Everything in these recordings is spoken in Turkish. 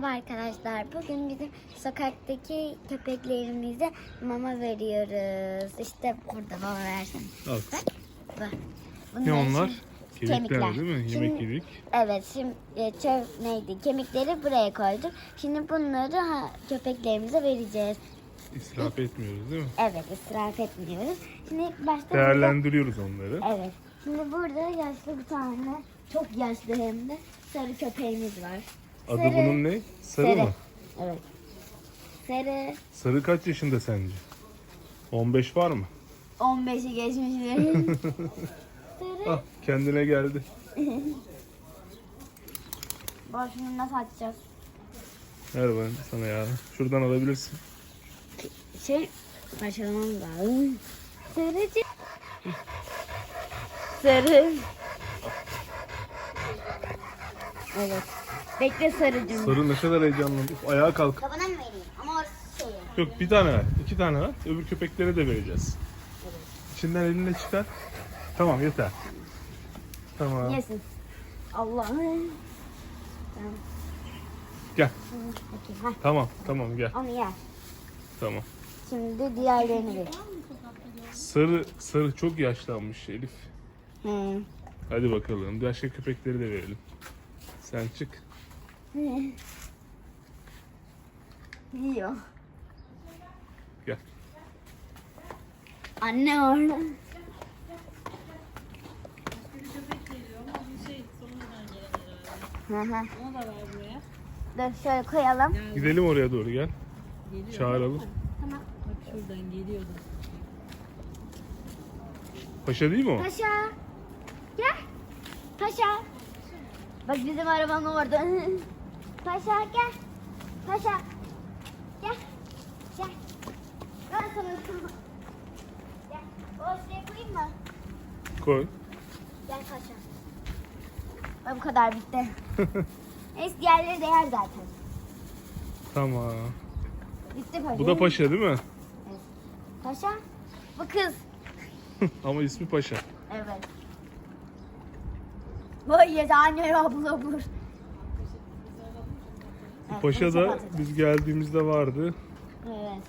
Merhaba arkadaşlar. Bugün bizim sokaktaki köpeklerimize mama veriyoruz. İşte burada baba versin. Al. Bak. Bak. Ne Bunlar onlar? şimdi Kemikler, kemikler. değil mi? Şimdi- Yemek yedik. Evet şimdi e, çöp neydi? Kemikleri buraya koydum. Şimdi bunları ha, köpeklerimize vereceğiz. İsraf etmiyoruz değil mi? Evet israf etmiyoruz. Şimdi ilk başta burada- Değerlendiriyoruz onları. Evet. Şimdi burada yaşlı bir tane, çok yaşlı hem de sarı köpeğimiz var. Adı Sarı. bunun ne? Sarı, mı? Evet. Sarı. Sarı kaç yaşında sence? 15 var mı? 15'i geçmiş. Sarı. Ah kendine geldi. Şimdi nasıl açacağız? Ver ben sana ya. Şuradan alabilirsin. Şey, başlamam lazım. Sarıcı. Sarı. Evet. Bekle sarıcım. Sarı ne kadar heyecanlandı. Uf, ayağa kalk. Kabına mı vereyim? Ama o şey. Yok bir tane ver. iki tane ver. Öbür köpeklere de vereceğiz. İçinden elinle çıkar. Tamam yeter. Tamam. Yesin. Allah'ım. Tamam. Gel. Ha, Tamam tamam gel. onu yer. Tamam. Şimdi diğerlerini ver. Sarı sarı çok yaşlanmış Elif. Hı. Hadi bakalım. Başka köpekleri de verelim. Sen çık. Yiyor. Gel. Anne orada. Hı hı. Onu da ver buraya. Dur şöyle koyalım. Gidelim oraya doğru gel. Geliyor. Çağıralım. Tamam. Bak şuradan geliyordu. Paşa değil mi o? Paşa. Gel. Paşa. Bak bizim arabanın orada. Paşa gel. Paşa. Gel. Gel. Ben sana ısırma. Gel. O şuraya koyayım mı? Koy. Gel paşa. Ay, Bu kadar bitti. Neyse diğerleri de yer zaten. Tamam. Bitti paşa. Bu da paşa değil mi? Paşa. Bu kız. Ama ismi paşa. Evet. Vay ya anne abla bur. Paşa da biz geldiğimizde vardı. Evet.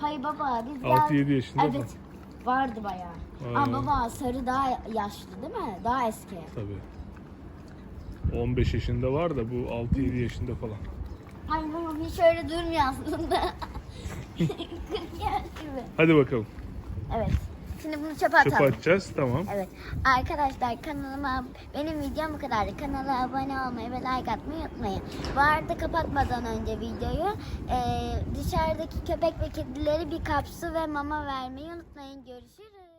Hayır baba biz 6-7 yaşında mı? Evet. Vardı bayağı. Aynen. Ama baba sarı daha yaşlı değil mi? Daha eski. Tabii. 15 yaşında var da bu 6-7 yaşında falan. Hayır baba hiç öyle durmuyor aslında. 40 yaş gibi. Hadi bakalım. Evet. Şimdi bunu çöpe atalım. Çöpe atacağız. Tamam. Evet. Arkadaşlar kanalıma benim videom bu kadardı. Kanala abone olmayı ve like atmayı unutmayın. Bu arada kapatmadan önce videoyu e, dışarıdaki köpek ve kedileri bir kapsu ve mama vermeyi unutmayın. Görüşürüz.